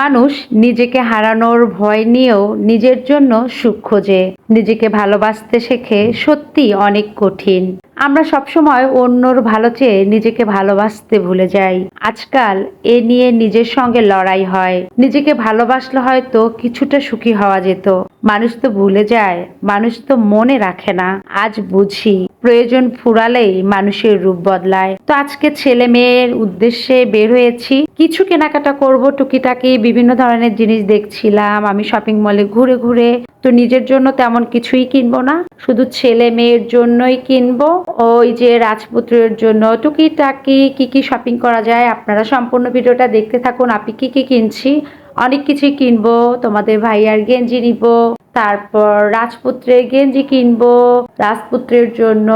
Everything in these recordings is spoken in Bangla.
মানুষ নিজেকে হারানোর ভয় নিয়েও নিজের জন্য সুখ খোঁজে। নিজেকে ভালোবাসতে শেখে সত্যি অনেক কঠিন। আমরা সবসময় অন্যর ভালো চেয়ে নিজেকে ভালোবাসতে ভুলে যাই। আজকাল এ নিয়ে নিজের সঙ্গে লড়াই হয়। নিজেকে ভালোবাসলে হয়তো কিছুটা সুখী হওয়া যেত। মানুষ তো ভুলে যায়, মানুষ তো মনে রাখে না। আজ বুঝি, প্রয়োজন ফুরালেই মানুষের রূপ বদলায়। তো আজকে ছেলে মেয়ের উদ্দেশ্যে বের হয়েছি। কিছু কেনাকাটা করব, টুকিটাকি বিভিন্ন ধরনের জিনিস দেখছিলাম। আমি শপিং মলে ঘুরে ঘুরে, তো নিজের জন্য তেমন কিছুই কিনবো না। শুধু ছেলে মেয়ের জন্যই কিনবো। ওই যে রাজপুত্রের জন্য টুকিটাকি কি কি শপিং করা যায় আপনারা সম্পূর্ণ ভিডিওটা দেখতে থাকুন। আপনি কি কি কিনছি? অনেক কিছুই কিনবো। তোমাদের ভাইয়ার গেঞ্জি নিব, তারপর রাজপুত্রের গেঞ্জি কিনবো, রাজপুত্রের জন্য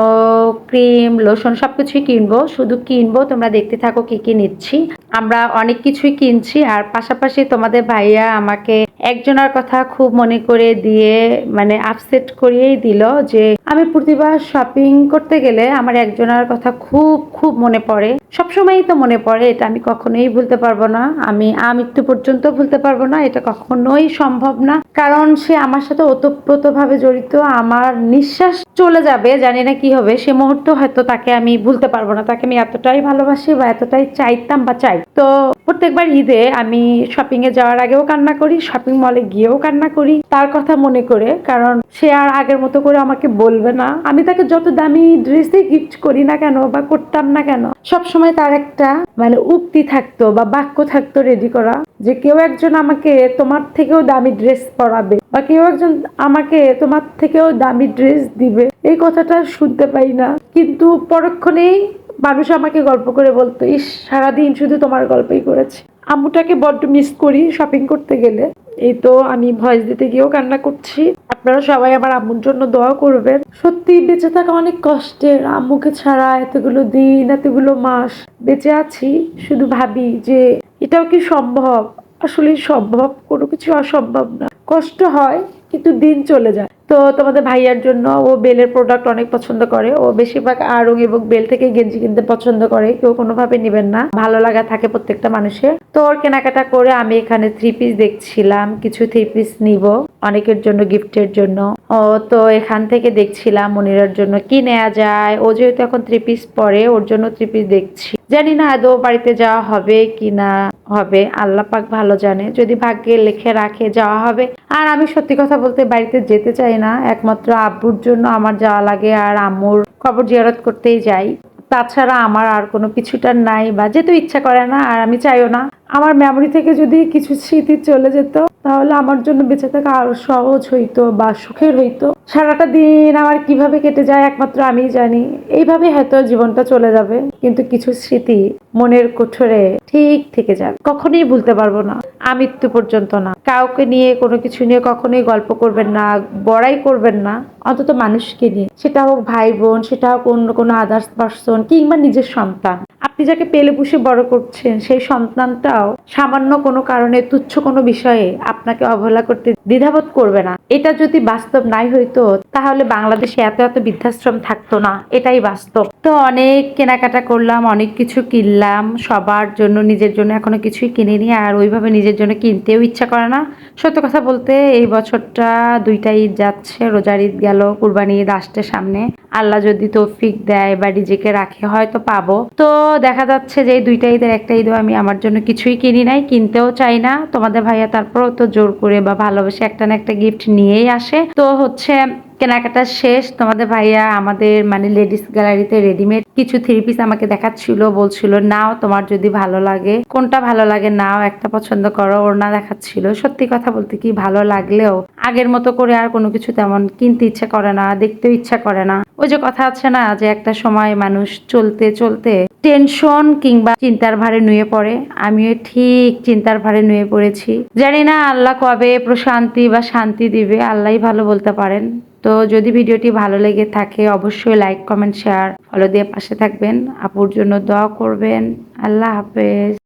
ক্রিম, লোশন সবকিছুই কিনবো। শুধু কিনবো, তোমরা দেখতে থাকো কি কি নিচ্ছি। আমরা অনেক কিছুই কিনছি আর পাশাপাশি তোমাদের ভাইয়া আমাকে একজনের কথা খুব মনে করে দিয়ে মানে আপসেট করিয়েই দিল যে, আমি প্রতিবার শপিং করতে গেলে আমার একজনের কথা খুব খুব মনে পড়ে। সবসময়ই তো মনে পড়ে, এটা আমি কখনোই ভুলতে পারব না। আমি আমৃত্যু পর্যন্ত ভুলতে পারব না, এটা কখনোই সম্ভব না। কারণ সে আমার সাথে ওতপ্রোতভাবে জড়িত, আমার নিঃশ্বাস চলে যাবে, জানি না কি হবে। সে মুহূর্ত হয়তো তাকে আমি ভুলতে পারব না, তাকে আমি এতটাই ভালোবাসি বা এতটাই চাইতাম বা চাই। তো প্রত্যেকবার ঈদে আমি শপিং এ যাওয়ার আগেও কান্না করি শপিং মলে গিয়েও কান্না করি। তার কথা মনে করে, কারণ সে আর আগের মতো করে আমাকে বলবে না। আমি তাকে যত দামি ড্রেসই গিফট করি না কেন বা করতাম না কেন সব সময় তার একটা মানে উক্তি থাকতো বা বাক্য থাকতো রেডি করা যে কেউ একজন আমাকে তোমার থেকেও দামি ড্রেস পরাবে বা কেউ একজন আমাকে তোমার থেকেও দামি ড্রেস দিবে। এই কথাটা শুনতে পাই না। কিন্তু পরক্ষণেই মানুষ আমাকে গল্প করে বলতো, ইস, সারাদিন শুধু তোমার গল্পই করেছি। আম্মুটাকে বড্ড মিস করি শপিং করতে গেলে। এই তো আমি ভয়েস দিতে গিয়েও কান্না করছি। আপনারা সবাই আমার আম্মুর জন্য দোয়া করবেন। সত্যি বেঁচে থাকা অনেক কষ্টের। আম্মুকে ছাড়া এতগুলো দিন, এতগুলো মাস বেঁচে আছি। শুধু ভাবি যে এটাও কি সম্ভব? আসলে সম্ভব। কোনো কিছু অসম্ভব না। কষ্ট হয়, কিন্তু দিন চলে যায়। তো তোমাদের ভাইয়ার জন্য ও বেলের প্রোডাক্ট অনেক পছন্দ করে। ও বেশিরভাগ আড়ং এবং বেল থেকে গেঞ্জি কিনতে পছন্দ করে। কেউ কোনোভাবে নেবেন না। ভালো লাগা থাকে প্রত্যেকটা মানুষের। তো ওর কেনাকাটা করে আমি এখানে থ্রি পিস দেখছিলাম। কিছু থ্রি পিস নিব অনেকের জন্য গিফটের জন্য। ও তো এখান থেকে দেখছিলাম মনিরার জন্য। কি নেওয়া যায়? ও যেহেতু এখন থ্রি পিস পরে, ওর জন্য থ্রি পিস দেখছি। জানি না আদৌ বাড়িতে যাওয়া হবে কি না হবে, আল্লাহ পাক ভালো জানে। যদি ভাগ্যে লিখে রাখে যাওয়া হবে। আর আমি সত্যি কথা বলতে বাড়িতে যেতে চাই না। একমাত্র আব্বুর জন্য আমার যাওয়া লাগে আর আম্মুর কবর জিয়ারত করতেই যাই। তাছাড়া আমার আর কোনো কিছুটার নাই বা যেতে ইচ্ছা করে না, আর আমি চাইও না। আমার মেমোরি থেকে যদি কিছু স্মৃতি চলে যেত, তাহলে আমার জন্য বেঁচে থাকা আরও সহজ হইতো বা সুখের হইতো। সারাটা দিন আমার কীভাবে কেটে যায় একমাত্র আমিই জানি। এইভাবে হয়তো জীবনটা চলে যাবে, কিন্তু কিছু স্মৃতি মনের কোঠরে ঠিক থেকে যাবে। কখনোই ভুলতে পারব না। আমৃত্যু পর্যন্ত না। কাউকে নিয়ে, কোনো কিছু নিয়ে কখনোই গল্প করবেন না, বড়াই করবেন না। অন্তত মানুষকে নিয়ে। সেটা হোক ভাই বোন, সেটা হোক অন্য কোনো আদার্স পার্সন কিংবা নিজের সন্তান। আপনি যাকে পেলে পুষে বড় করছেন, সেই সন্তানটাও সামান্য কোনো কারণে, তুচ্ছ কোনো বিষয়ে আপনাকে অবহেলা করতে দ্বিধাবোধ করবে না। এটা যদি বাস্তব নাই হইতো তাহলে বাংলাদেশে এত এত বৃদ্ধাশ্রম থাকতো না, এটাই বাস্তব। তো অনেক কেনাকাটা করলাম, অনেক কিছু কিনলাম, সবার জন্য, নিজের জন্য এখনও কিছুই কিনিনি, আর ওইভাবে নিজের জন্য কিনতেও ইচ্ছা করে না। সত্য কথা বলতে এই বছরটা দুইটা ঈদ যাচ্ছে, রোজার ঈদ গেল কুরবানি ঈদ আসতে সামনে। আল্লাহ যদি তৌফিক দেয় বা নিজেকে রাখে, হয়তো পাবো। তো দেখা যাচ্ছে যে দুইটা ঈদের একটা ঈদও আমি আমার জন্য কিছুই কিনি নাই, কিনতেও চাই না। তোমাদের ভাইয়া তারপরও তো জোর করে বা ভালোবেসে একটা না একটা গিফট নিয়েই আসে। তো হচ্ছে কেনাকাটা শেষ, তোমাদের ভাইয়া আমাদের মানে লেডিস গ্যালারিতে রেডিমেড কিছু থ্রি পিস আমাকে দেখাচ্ছিল, বলছিল, নাও, তোমার যদি ভালো লাগে। কোনটা ভালো লাগে নাও, একটা পছন্দ করো। ওর না দেখাচ্ছিল। সত্যি কথা বলতে কি ভালো লাগলেও আগের মতো করে আর কোনো কিছু তেমন কিনতে ইচ্ছা করে না, দেখতেও ইচ্ছা করে না। ওই যে কথা আছে না, যে একটা সময় মানুষ চলতে চলতে টেনশন কিংবা চিন্তার ভারে নুয়ে পড়ে। আমিও ঠিক চিন্তার ভারে নুয়ে পড়েছি। জানি না আল্লাহ কবে প্রশান্তি বা শান্তি দিবে, আল্লাহই ভালো বলতে পারেন। তো যদি ভিডিওটি ভালো লেগে থাকে, অবশ্যই লাইক কমেন্ট শেয়ার ফলো দিয়ে পাশে থাকবেন। আপুর জন্য দোয়া করবেন। আল্লাহ হাফেজ।